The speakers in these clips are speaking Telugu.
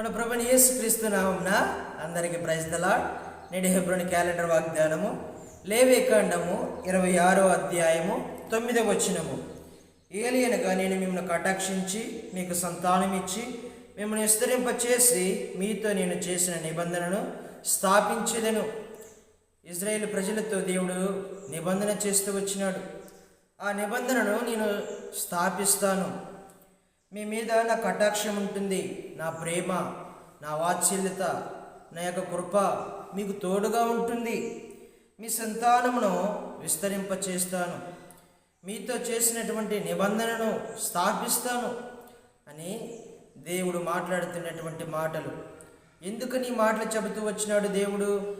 మన ప్రభుని యేసు క్రీస్తు నామంన అందరికీ ప్రైజ్ దలాడ్ నేటి హెబ్రోని క్యాలెండర్ వాగ్దానము లేవేకాండము ఇరవై ఆరో అధ్యాయము తొమ్మిదవ వచనము. ఏలియనగా నేను మిమ్మల్ని కటాక్షించి మీకు సంతానం ఇచ్చి మిమ్మల్ని విస్తరింపచేసి మీతో నేను చేసిన నిబంధనను స్థాపించేదను. ఇజ్రాయేల్ ప్రజలతో దేవుడు నిబంధన చేస్తూ వచ్చినాడు. ఆ నిబంధనను నేను స్థాపిస్తాను. మీ మీద నా కటాక్షం ఉంటుంది నా ప్రేమ నా వాత్సల్యత నా యొక్క కృప మీకు తోడుగా ఉంటుంది. మీ సంతానమును విస్తరింపచేస్తాను. మీతో చేసినటువంటి నిబంధనను స్థాపిస్తాను అని దేవుడు మాట్లాడుతున్నటువంటి మాటలు. ఎందుకని నీ మాటలు చెబుతూ వచ్చినాడు దేవుడు?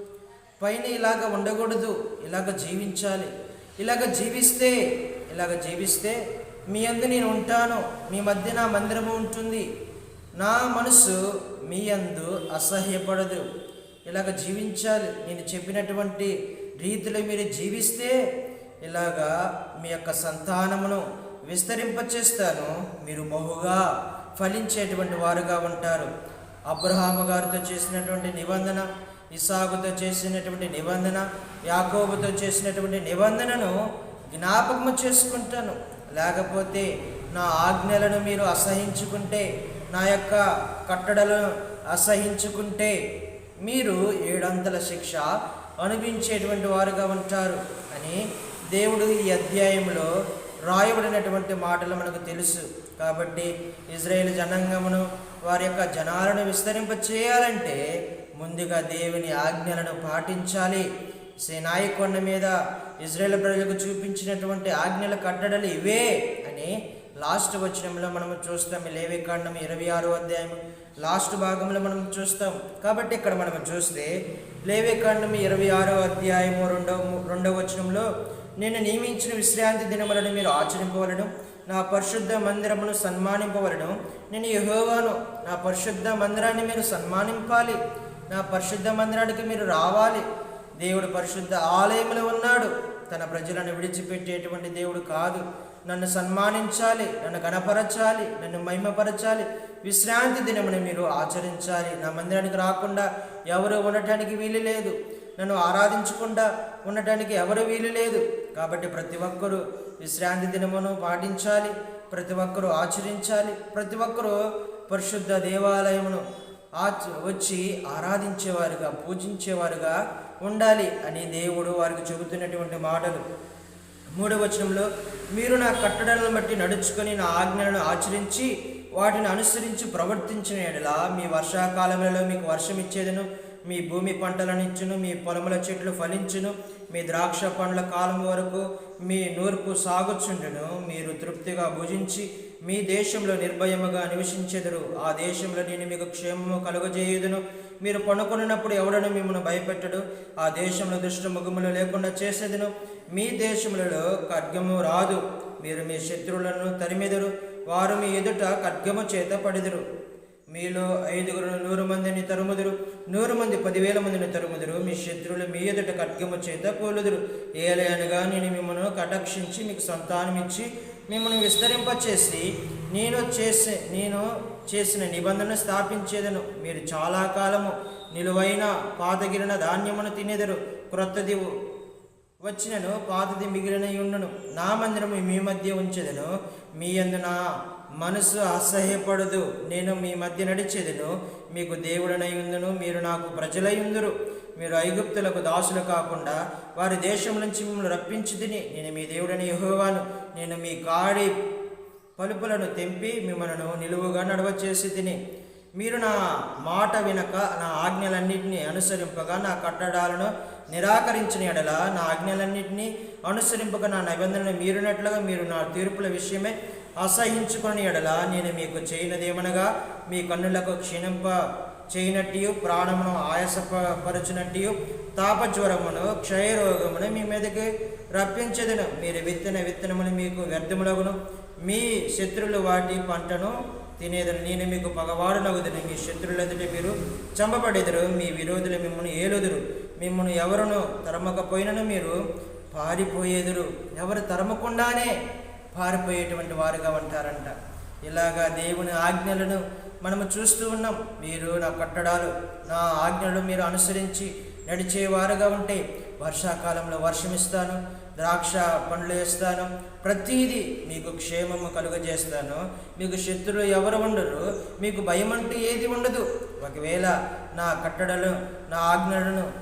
పైన ఇలాగ ఉండకూడదు ఇలాగ జీవించాలి ఇలాగ జీవిస్తే ఇలాగ జీవిస్తే మీ అందు నేను ఉంటాను. మీ మధ్య నా మందిరము ఉంటుంది. నా మనసు మీ అందు అసహ్యపడదు. ఇలాగ జీవించాలి. నేను చెప్పినటువంటి రీతిలో మీరు జీవిస్తే ఇలాగా మీ యొక్క సంతానమును విస్తరింపచేస్తాను. మీరు బహుగా ఫలించేటువంటి వారుగా ఉంటారు. అబ్రహాము గారితో చేసినటువంటి నిబంధన ఇసాగుతో చేసినటువంటి నిబంధన యాకోబుతో చేసినటువంటి నిబంధనను జ్ఞాపకము చేసుకుంటాను. లేకపోతే నా ఆజ్ఞలను మీరు అసహించుకుంటే నా యొక్క కట్టడలను అసహించుకుంటే మీరు ఏడంతల శిక్ష అనుభవించేటువంటి వారుగా ఉంటారు అని దేవుడు ఈ అధ్యాయంలో రాయబడినటువంటి మాటలు మనకు తెలుసు. కాబట్టి ఇజ్రాయేల్ జనాంగమును వారి యొక్క జనాలను విస్తరింప చేయాలంటే ముందుగా దేవుని ఆజ్ఞలను పాటించాలి. సేనాయి కొండ మీద ఇజ్రాయేల్ ప్రజలకు చూపించినటువంటి ఆజ్ఞల కట్టడలు ఇవే అని లాస్ట్ వచనంలో మనం చూస్తాం. లేవి కాండం ఇరవై ఆరో అధ్యాయం లాస్ట్ భాగంలో మనం చూస్తాం. కాబట్టి ఇక్కడ మనం చూస్తే లేవి కాండం ఇరవై ఆరో అధ్యాయము రెండవ రెండవ వచనంలో నేను నియమించిన విశ్రాంతి దినములను మీరు ఆచరింపవలను నా పరిశుద్ధ మందిరమును సన్మానింపవలను. నేను యహోవాను నా పరిశుద్ధ మందిరాన్ని మీరు సన్మానింపాలి. నా పరిశుద్ధ మందిరానికి మీరు రావాలి. దేవుడు పరిశుద్ధ ఆలయంలో ఉన్నాడు. తన ప్రజలను విడిచిపెట్టేటువంటి దేవుడు కాదు. నన్ను సన్మానించాలి నన్ను గణపరచాలి నన్ను మహిమపరచాలి. విశ్రాంతి దినమును మీరు ఆచరించాలి. నా మందిరానికి రాకుండా ఎవరు ఉండటానికి వీలు లేదు. నన్ను ఆరాధించకుండా ఉండటానికి ఎవరు వీలు లేదు. కాబట్టి ప్రతి ఒక్కరూ విశ్రాంతి దినమును పాటించాలి. ప్రతి ఒక్కరూ ఆచరించాలి. ప్రతి ఒక్కరూ పరిశుద్ధ దేవాలయమును ఆచ వచ్చి ఆరాధించేవారుగా పూజించేవారుగా ఉండాలి అని దేవుడు వారికి చెబుతున్నటువంటి మాటలు. మూడవ వచనంలో మీరు నా కట్టడలను బట్టి నడుచుకొని నా ఆజ్ఞలను ఆచరించి వాటిని అనుసరించి ప్రవర్తించిన ఎడలా మీ వర్షాకాలంలో మీకు వర్షం ఇచ్చేదను మీ భూమి పంటలనిచ్చును మీ పొలముల చెట్లు ఫలించును మీ ద్రాక్ష పండ్ల కాలం వరకు మీ నూర్పు సాగుచుండును. మీరు తృప్తిగా భుజించి మీ దేశంలో నిర్భయముగా నివసించెదరు. ఆ దేశంలో నేను మీకు క్షేమము కలుగజేయుదును. మీరు పనుకొనినప్పుడు ఎవడను మిమ్మల్ని భయపెట్టడు? ఆ దేశంలో దుష్ట ముఖములు లేకుండా చేసేదను? మీ దేశములలో ఖడ్గము రాదు. మీరు మీ శత్రువులను తరిమెదరు. వారు మీ ఎదుట ఖడ్గము చేత పడెదరు. మీలో ఐదుగురు నూరు మందిని తరుముదురు. నూరు మంది పదివేల మందిని తరుముదురు. మీ శత్రువులు మీ ఎదుట ఖడ్గము చేత కోలుదురు ఏలయనగా నేను మిమ్మల్ని కటాక్షించి మీకు సంతానం ఇచ్చి మిమ్మల్ని విస్తరింపచేసి నేను చేసే నేను చేసిన నిబంధన స్థాపించేదను. మీరు చాలా కాలము నిలువైన పాతగిరిన ధాన్యమును తినేదరు. క్రొత్తది వచ్చినను పాతది మిగిలిన ఉండును నా మందిరము మీ మధ్య ఉంచెదను. మీ అందున మనసు అసహ్యపడదు. నేను మీ మధ్య నడిచేదను. మీకు దేవుడనై ఉందును. మీరు నాకు ప్రజలై మీరు ఐగుప్తులకు దాసులు కాకుండా వారి దేశం నుంచి మిమ్మల్ని రప్పించి తిని నేను మీ దేవుడని యెహోవాను. నేను మీ కాడి పలుపులను తెంపి మిమ్మలను నిలువుగా నడవచేసి తిని. మీరు నా మాట వినక నా ఆజ్ఞలన్నింటినీ అనుసరింపగా నా కట్టడాలను నిరాకరించిన ఎడల నా ఆజ్ఞలన్నింటినీ అనుసరింపక నా నిబంధనలు మీరునట్లుగా మీరు నా తీర్పుల విషయమే అసహించుకుని ఎడల నేను మీకు చేయనదేమనగా మీ కన్నులకు క్షీణింప చేయనట్టు ప్రాణమును ఆయాసపరచునట్టు తాపజ్వరమును క్షయరోగమును మీ మీదకి రప్పించదును. మీరు విత్తన విత్తనములు మీకు వ్యర్థములగును. మీ శత్రులు వాటి పంటను తినేదని నేను మీకు పగవాడునగుదును మీ శత్రువుల మీరు చంపబడేదరు. మీ విరోధులు మిమ్మల్ని ఏలుదురు. మిమ్మల్ని ఎవరును తరమకపోయినను మీరు పారిపోయేదురు. ఎవరు తరమకుండానే పారిపోయేటువంటి వారుగా ఉంటారంట. ఇలాగా దేవుని ఆజ్ఞలను మనము చూస్తూ ఉన్నాం. మీరు నా కట్టడాలు నా ఆజ్ఞలు మీరు అనుసరించి నడిచేవారుగా ఉంటే వర్షాకాలంలో వర్షమిస్తాను. ద్రాక్ష పండ్లు వేస్తాను. ప్రతీది మీకు క్షేమము కలుగజేస్తాను. మీకు శత్రులు ఎవరు ఉండరు. మీకు భయం అంటూ ఏది ఉండదు. ఒకవేళ నా కట్టడలు నా ఆజ్ఞలను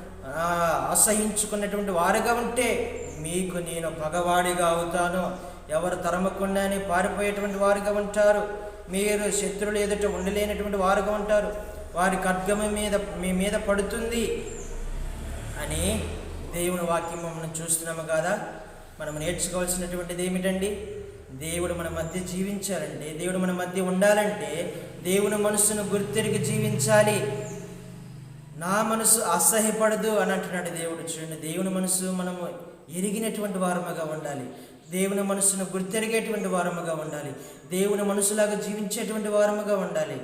అసహించుకున్నటువంటి వారుగా ఉంటే మీకు నేను పగవాడిగా అవుతాను. ఎవరు తరమకుండానే పారిపోయేటువంటి వారుగా ఉంటారు. మీరు శత్రులు ఎదుట ఉండలేనటువంటి వారుగా ఉంటారు. వారి ఖడ్గము మీద మీ మీద పడుతుంది అని దేవుని వాక్యం మనం చూస్తున్నాము కదా? మనం నేర్చుకోవాల్సినటువంటిది ఏమిటండి? దేవుడు మన మధ్య జీవించాలంటే దేవుడు మన మధ్య ఉండాలంటే దేవుని మనసును గుర్తెరిగి జీవించాలి. నా మనసు అసహ్యపడదు అని అంటున్నాడు దేవుడు. చూడండి దేవుని మనసు మనము ఎరిగినటువంటి వారముగా ఉండాలి. దేవుని మనసును గుర్తెరిగేటువంటి వారముగా ఉండాలి. దేవుని మనసులాగా జీవించేటువంటి వారముగా ఉండాలి.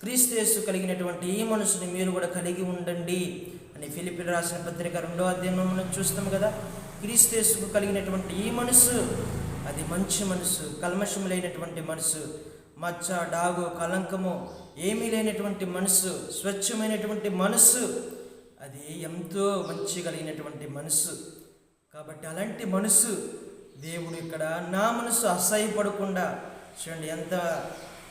క్రీస్తు యేసు కలిగినటువంటి ఈ మనసుని మీరు కూడా కలిగి ఉండండి. అని ఫిలిపిన్ రాసిన పత్రిక రెండో అధ్యయనం మనం చూస్తాం కదా క్రీస్తు కలిగినటువంటి ఈ మనసు అది మంచి మనసు కల్మషం లేనటువంటి మనసు మచ్చ డాగు కలంకము ఏమీ లేనటువంటి మనసు స్వచ్ఛమైనటువంటి మనసు అది ఎంతో మంచి కలిగినటువంటి మనసు కాబట్టి అలాంటి మనసు దేవుడు ఇక్కడ నా మనసు అసహ్యపడకుండా చూడండి ఎంత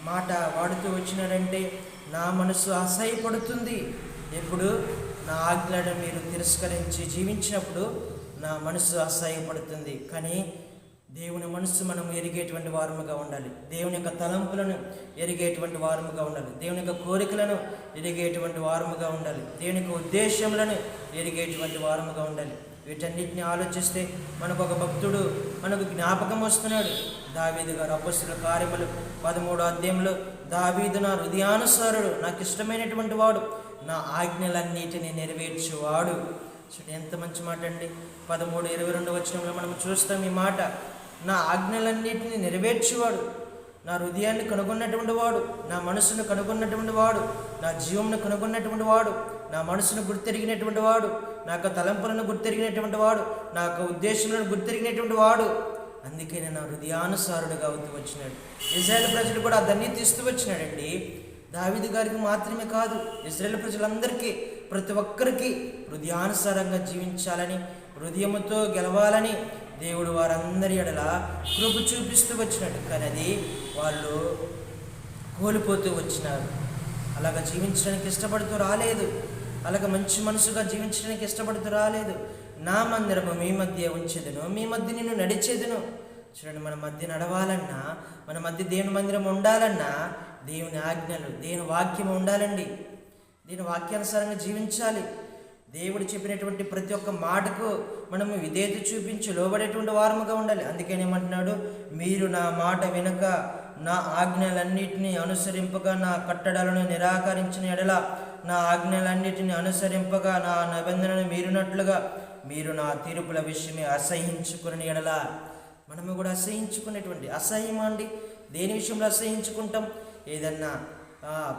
మాట వాడుతూ వచ్చినాడంటే నా మనసు అసహ్యపడుతుంది. ఎప్పుడు? నా ఆజ్ఞలను మీరు తిరస్కరించి జీవించినప్పుడు నా మనసు అసహ్యపడుతుంది. కానీ దేవుని మనసు మనం ఎరిగేటువంటి వారముగా ఉండాలి. దేవుని యొక్క తలంపులను ఎరిగేటువంటి వారముగా ఉండాలి. దేవుని యొక్క కోరికలను ఎరిగేటువంటి వారముగా ఉండాలి. దేవుని యొక్క ఉద్దేశములను ఎరిగేటువంటి వారముగా ఉండాలి. వీటన్నిటిని ఆలోచిస్తే మనకు ఒక భక్తుడు మనకు జ్ఞాపకం వస్తున్నాడు. దావీదు గారు అపస్తుల కార్యములు పదమూడో అధ్యాయంలో దావీదు నా హృదయానుసారుడు నాకు ఇష్టమైనటువంటి వాడు నా ఆజ్ఞలన్నిటిని నెరవేర్చేవాడు. చూడండి ఎంత మంచి మాట అండి. పదమూడు ఇరవై రెండు వచ్చినంలో మనం చూస్తాం ఈ మాట. నా ఆజ్ఞలన్నిటిని నెరవేర్చేవాడు. నా హృదయాన్ని కనుగొన్నటువంటి వాడు నా మనసును కనుగొన్నటువంటి వాడు నా జీవంను కనుగొన్నటువంటి వాడు నా మనసును గుర్తెరిగినటువంటి వాడు నా యొక్క తలంపులను గుర్తెరిగినటువంటి వాడు నా యొక్క ఉద్దేశములను గుర్తెరిగినటువంటి వాడు. అందుకే నేను నా హృదయానుసారుడుగా అవుతూ వచ్చినాడు. ఇజ్రాయెల్ ప్రజలు కూడా దాన్ని తీస్తూ వచ్చినాడండి. దావిది గారికి మాత్రమే కాదు ఇజ్రాయెల్ ప్రజలందరికీ ప్రతి ఒక్కరికి హృదయానుసారంగా జీవించాలని హృదయముతో గెలవాలని దేవుడు వారందరి ఎడల కృప చూపిస్తూ వచ్చినట్టు కానీ అది వాళ్ళు కోల్పోతూ వచ్చినారు. అలాగ జీవించడానికి ఇష్టపడుతూ రాలేదు. అలాగ మంచి మనసుగా జీవించడానికి ఇష్టపడుతూ రాలేదు. నా మందిరము మీ మధ్య ఉంచేదను మీ మధ్య నేను నడిచేదను. చూడండి మన మధ్య నడవాలన్నా మన మధ్య దేవుని మందిరం ఉండాలన్నా దేవుని ఆజ్ఞలు దేవుని వాక్యం ఉండాలండి. దీని వాక్యానుసారంగా జీవించాలి. దేవుడు చెప్పినటువంటి ప్రతి ఒక్క మాటకు మనము విధేయత చూపించి లోబడేటువంటి వారముగా ఉండాలి. అందుకని ఏమంటున్నాడు? మీరు నా మాట వినక నా ఆజ్ఞలన్నిటినీ అనుసరింపగా నా కట్టడాలను నిరాకరించిన ఎడల నా ఆజ్ఞలన్నిటిని అనుసరింపగా నా నిబంధనను మీరినట్లుగా మీరు నా తీర్పుల విషయమే అసహించుకుని ఎడల. మనము కూడా అసహించుకునేటువంటి అసహ్యం అండి? దేని విషయంలో అసహించుకుంటాం? ఏదన్నా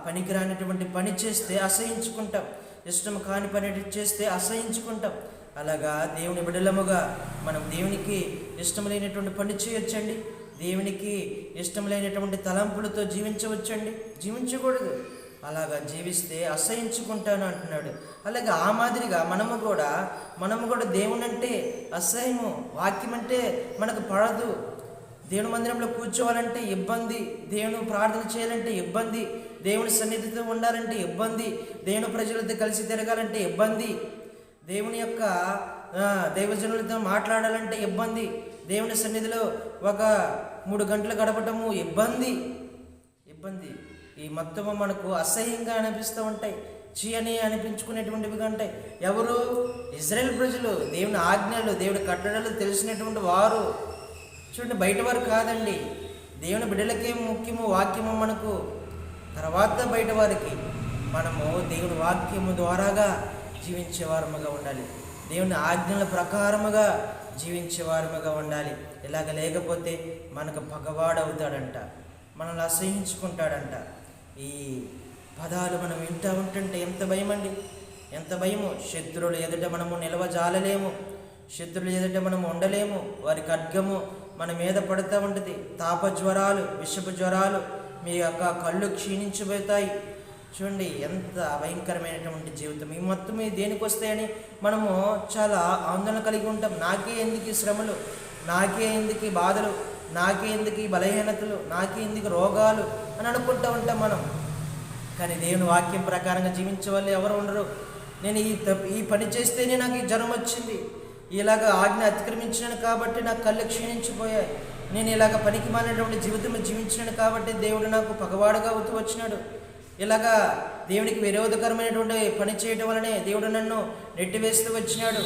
పనికిరానటువంటి పని చేస్తే అసహించుకుంటాం. ఇష్టం కాని పని చేస్తే అసహించుకుంటాం. అలాగా దేవుని బిడలముగా మనం దేవునికి ఇష్టం లేనటువంటి పని చేయొచ్చండి. దేవునికి ఇష్టం లేనటువంటి తలంపులతో జీవించవచ్చండి. జీవించకూడదు. అలాగా జీవిస్తే అసహించుకుంటాను అంటున్నాడు. అలాగే ఆ మాదిరిగా మనము కూడా మనము కూడా దేవుని అంటే అసహ్యము వాక్యం అంటే మనకు పడదు. దేవుని మందిరంలో కూర్చోవాలంటే ఇబ్బంది దేవుని ప్రార్థన చేయాలంటే ఇబ్బంది దేవుని సన్నిధితో ఉండాలంటే ఇబ్బంది దేవుని ప్రజలతో కలిసి తిరగాలంటే ఇబ్బంది దేవుని యొక్క దైవజనులతో మాట్లాడాలంటే ఇబ్బంది దేవుని సన్నిధిలో ఒక మూడు గంటలు గడపటము ఇబ్బంది. ఇబ్బంది. ఈ మొత్తం మనకు అసహ్యంగా అనిపిస్తూ ఉంటాయి చీయని అనిపించుకునేటువంటివిగా ఉంటాయి. ఎవరు? ఇజ్రాయెల్ ప్రజలు దేవుని ఆజ్ఞలు దేవుడి కట్టడలు తెలిసినటువంటి వారు. చూడండి బయట వారు కాదండి. దేవుని బిడ్డలకే ముఖ్యము వాక్యము మనకు. తర్వాత బయట వారికి మనము దేవుని వాక్యము ద్వారాగా జీవించేవారముగా ఉండాలి. దేవుని ఆజ్ఞల ప్రకారముగా జీవించేవారముగా ఉండాలి. ఇలాగ లేకపోతే మనకు పగవాడవుతాడంట. మనల్ని అసహించుకుంటాడంట. ఈ పదాలు మనం వింటూ ఉంటుంటే ఎంత భయం అండి ఎంత భయము. శత్రువులు ఎదుట మనము నిలవజాలలేము. శత్రువులు ఎదుట మనము ఉండలేము. వారి ఖడ్గము మన మీద పడుతూ ఉంటుంది. తాప జ్వరాలు విషపు జ్వరాలు మీ యొక్క కళ్ళు క్షీణించిపోతాయి. చూడండి ఎంత భయంకరమైనటువంటి జీవితం. ఈ మొత్తం ఇది దేనికి వస్తాయని మనము చాలా ఆందోళన కలిగి ఉంటాం. నాకే ఎందుకు ఈ శ్రమలు? నాకే ఎందుకు ఈ బాధలు? నాకే ఎందుకు ఈ బలహీనతలు? నాకే ఎందుకు రోగాలు? అని అనుకుంటూ ఉంటాం మనం. కానీ దేవుని వాక్యం ప్రకారంగా జీవించే వాళ్ళు ఎవరు ఉండరు. నేను ఈ ఈ పని చేస్తేనే నాకు ఈ జ్వరం వచ్చింది. ఇలాగ ఆజ్ఞ అతిక్రమించినాను కాబట్టి నా కళ్ళు క్షీణించిపోయాయి. నేను ఇలాగ పనికి మాలినటువంటి జీవితం జీవించినాను కాబట్టి దేవుడు నాకు పగవాడుగా అవుతూ వచ్చినాడు. ఇలాగా దేవునికి విరోధకరమైనటువంటి పని చేయడం వలనే దేవుడు నన్ను నెట్టివేస్తూ వచ్చినాడు.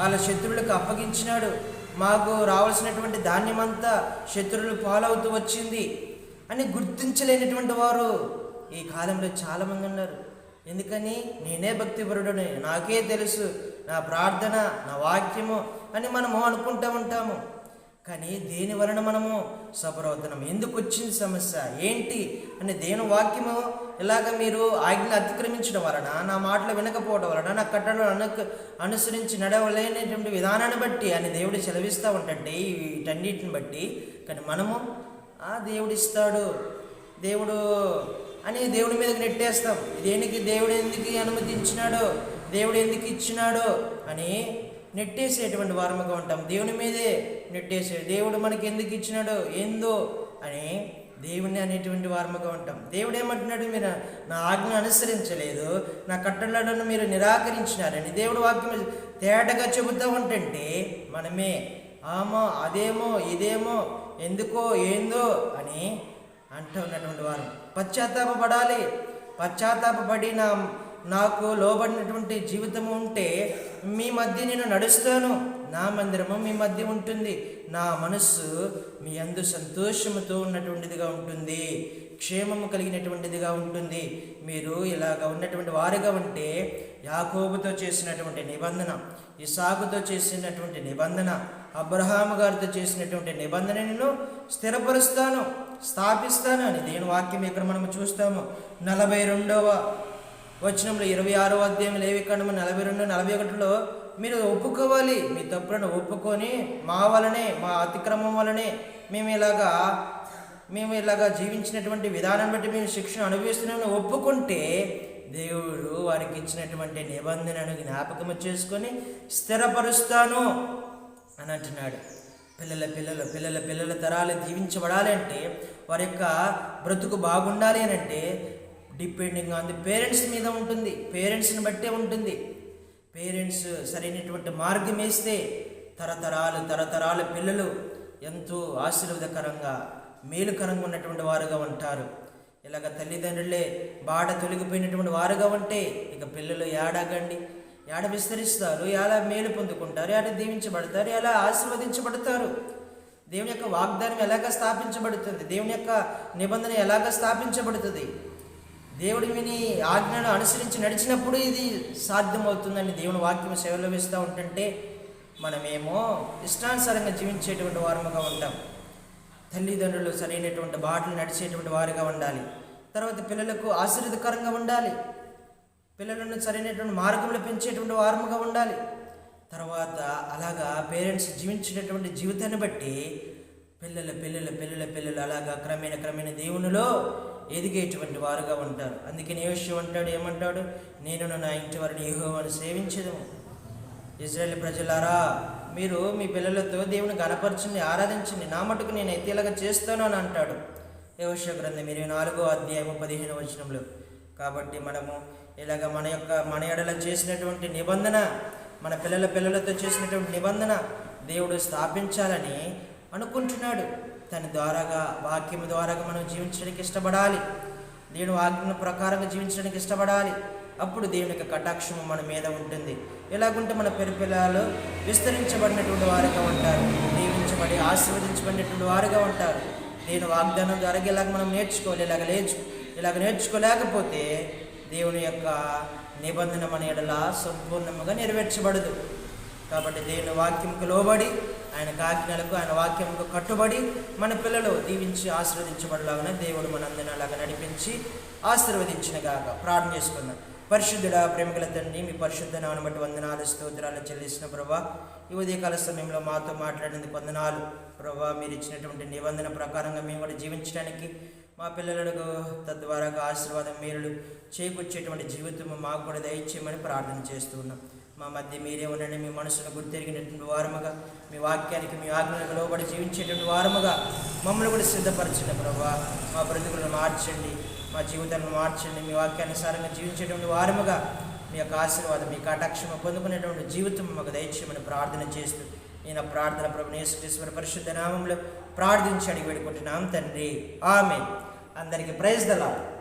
వాళ్ళ శత్రువులకు అప్పగించినాడు. మాకు రావాల్సినటువంటి ధాన్యమంతా శత్రువులు పాలవుతూ వచ్చింది అని గుర్తించలేనటువంటి వారు ఈ కాలంలో చాలామంది ఉన్నారు. ఎందుకని? నేనే భక్తిపరుడని. నాకే తెలుసు. నా ప్రార్థన నా వాక్యము అని మనము అనుకుంటూ ఉంటాము. కానీ దేని వలన మనము సఫరవుతున్నాం ఎందుకు వచ్చింది సమస్య? ఏంటి? అని దేని వాక్యము ఇలాగ మీరు ఆజ్ఞ అతిక్రమించడం వలన నా మాటలు వినకపోవడం వలన నా కట్టడం అను అనుసరించి నడవలేనటువంటి విధానాన్ని బట్టి అని దేవుడు సెలవిస్తూ ఉంటుంటే వీటన్నిటిని బట్టి. కానీ మనము ఆ దేవుడిస్తాడు దేవుడు అని దేవుడి మీదకి నెట్టేస్తాం. దేనికి? దేవుడు ఎందుకు అనుమతించినాడో? దేవుడు ఎందుకు ఇచ్చినాడో అని నెట్టేసేటువంటి వారముగా ఉంటాం. దేవుని మీదే నెట్టేసే దేవుడు మనకి ఎందుకు ఇచ్చినాడో ఏందో అని దేవుని అనేటువంటి వారముగా ఉంటాం. దేవుడు ఏమంటున్నాడు? మీరు నా ఆజ్ఞ అనుసరించలేదు. నా కట్టడలను మీరు నిరాకరించినారని దేవుడు వాక్యం తేటగా చెబుతూ ఉంటంటే మనమే ఆమో అదేమో ఇదేమో ఎందుకో ఏందో అని అంటూ ఉన్నటువంటి వారు. పశ్చాత్తాపడాలి పశ్చాత్తాపడి నా నాకు లోబడినటువంటి జీవితము ఉంటే మీ మధ్య నేను నడుస్తాను. నా మందిరము మీ మధ్య ఉంటుంది. నా మనస్సు మీ అందు సంతోషముతో ఉన్నటువంటిదిగా ఉంటుంది. క్షేమము కలిగినటువంటిదిగా ఉంటుంది. మీరు ఇలాగ ఉన్నటువంటి వారుగా ఉంటే యాకోబుతో చేసినటువంటి నిబంధన ఇసాకుతో చేసినటువంటి నిబంధన అబ్రహాము గారితో చేసినటువంటి నిబంధన నేను స్థిరపరుస్తాను స్థాపిస్తాను అని దేని వాక్యం ఇక్కడ మనం చూస్తాము. నలభై రెండవ వచనంలో ఇరవై ఆరో అధ్యాయం లేవికాండము నలభై రెండు నలభై ఒకటిలో మీరు ఒప్పుకోవాలి మీ తప్పులను ఒప్పుకొని మా వలనే మా అతిక్రమం వలనే మేము ఇలాగా మేము ఇలాగా జీవించినటువంటి విధానం బట్టి మేము శిక్షణ అనుభవిస్తున్నామని ఒప్పుకుంటే దేవుడు వారికి ఇచ్చినటువంటి నిబంధనను జ్ఞాపకము చేసుకొని స్థిరపరుస్తాను అని అంటున్నాడు. పిల్లల పిల్లలు పిల్లల పిల్లల తరాలు దీవించబడాలి అంటే వారి యొక్క బ్రతుకు బాగుండాలి అని అంటే డిపెండింగ్ ఆన్ ది పేరెంట్స్ మీద ఉంటుంది. పేరెంట్స్ని బట్టే ఉంటుంది. పేరెంట్స్ సరైనటువంటి మార్గం వేస్తే తరతరాలు తరతరాలు పిల్లలు ఎంతో ఆశీర్వాదకరంగా మేలుకరంగా ఉన్నటువంటి వారుగా ఉంటారు. ఇలాగ తల్లిదండ్రులే బాడ తొలగిపోయినటువంటి వారుగా ఉంటే ఇక పిల్లలు ఏడాగండి ఏడ విస్తరిస్తారు? ఎలా మేలు పొందుకుంటారు? ఎలా దీవించబడతారు? ఎలా ఆశీర్వదించబడతారు? దేవుని యొక్క వాగ్దానం ఎలాగ స్థాపించబడుతుంది? దేవుని యొక్క నిబంధన ఎలాగ స్థాపించబడుతుంది? దేవుడి విని ఆజ్ఞను అనుసరించి నడిచినప్పుడు ఇది సాధ్యమవుతుందని దేవుని వాక్యం సేవలో వేస్తూ ఉంటుంటే మనమేమో ఇష్టానుసారంగా జీవించేటువంటి వారముగా ఉంటాం. తల్లిదండ్రులు సరైనటువంటి బాటలు నడిచేటువంటి వారుగా ఉండాలి. తర్వాత పిల్లలకు ఆశీర్వదకరంగా ఉండాలి. పిల్లలను సరైనటువంటి మార్గంలో పెంచేటువంటి వారముగా ఉండాలి. తర్వాత అలాగా పేరెంట్స్ జీవించినటువంటి జీవితాన్ని బట్టి పిల్లల పిల్లల పిల్లల పిల్లలు అలాగా క్రమేణ క్రమేణ దేవునిలో ఎదిగేటువంటి వారుగా ఉంటారు. అందుకని ఏ విషయం అంటాడు ఏమంటాడు? నేను నా ఇంటి వారిని ఏహోవాను సేవించదము. ఇజ్రాయెల్ ప్రజలారా మీరు మీ పిల్లలతో దేవుని గణపరచండి ఆరాధించండి నా మటుకు నేను అయితే ఇలాగ చేస్తాను అని అంటాడు. యోష గ్రంథం ఇరవై నాలుగో అధ్యాయము పదిహేను వచనంలో. కాబట్టి మనము ఇలాగ మన యొక్క మన ఎడల చేసినటువంటి నిబంధన మన పిల్లల పిల్లలతో చేసినటువంటి నిబంధన దేవుడు స్థాపించాలని అనుకుంటున్నాడు. తన ద్వారాగా వాక్యం ద్వారాగా మనం జీవించడానికి ఇష్టపడాలి. దేవుని వాక్యం ప్రకారంగా జీవించడానికి ఇష్టపడాలి. అప్పుడు దేవుని యొక్క కటాక్షము మన మీద ఉంటుంది. ఎలాగుంటే మన పెరుపిల్లలు విస్తరించబడినటువంటి వారుగా ఉంటారు. దీవించబడి ఆశీర్వదించబడినటువంటి వారుగా ఉంటారు. దేవుని వాగ్దానం ద్వారా ఇలాగ మనం నేర్చుకోవాలి ఇలాగ లేచు ఇలాగ నేర్చుకోలేకపోతే దేవుని యొక్క నిబంధన మన ఎడలా సంపూర్ణముగా నెరవేర్చబడదు. కాబట్టి దేవుని వాక్యంకు లోబడి ఆయన కాకినలకు ఆయన వాక్యంకు కట్టుబడి మన పిల్లలు దీవించి ఆశీర్వదించబడలాగానే దేవుడు మనందరిని అలాగ నడిపించి ఆశీర్వదించినగాక ప్రార్థన చేసుకుందాం. పరిశుద్ధుడ ప్రేమగల తండ్రి మీ పరిశుద్ధ నామను బట్టి వందనాలు స్తోత్రాలు చెల్లిసిన ప్రభా ఈ ఉదయకాల సమయంలో మాతో మాట్లాడినందుకు వందనాలు. ప్రభా మీరు ఇచ్చినటువంటి నిబంధన ప్రకారంగా మేము కూడా జీవించడానికి మా పిల్లలకు తద్వారా ఆశీర్వాదం మేలులు చేకూర్చేటువంటి జీవితం మాకు కూడా దయచేయమని ప్రార్థన చేస్తున్నాం మా మధ్య మీరే ఉండండి మీ మనసును గుర్తెరిగినటువంటి వారముగా మీ వాక్యానికి మీ ఆజ్ఞలకు లోబడి జీవించేటువంటి వారముగా మమ్మల్ని కూడా సిద్ధపరచండి ప్రభా. మా బ్రతుకులను మార్చండి మా జీవితాలను మార్చండి మీ వాక్యానుసారంగా జీవించేటువంటి వారముగా మీ యొక్క ఆశీర్వాదం మీ కటాక్షమ పొందుకునేటువంటి జీవితం మాకు దయచేయమని ప్రార్థన చేస్తూ నేను ఆ ప్రార్థన ప్రభు పరిశుద్ధ నామంలో ప్రార్థించి అడిగి పెట్టుకుంటున్నాం తండ్రి. ఆమె అందరికీ ప్రైజ్ దలా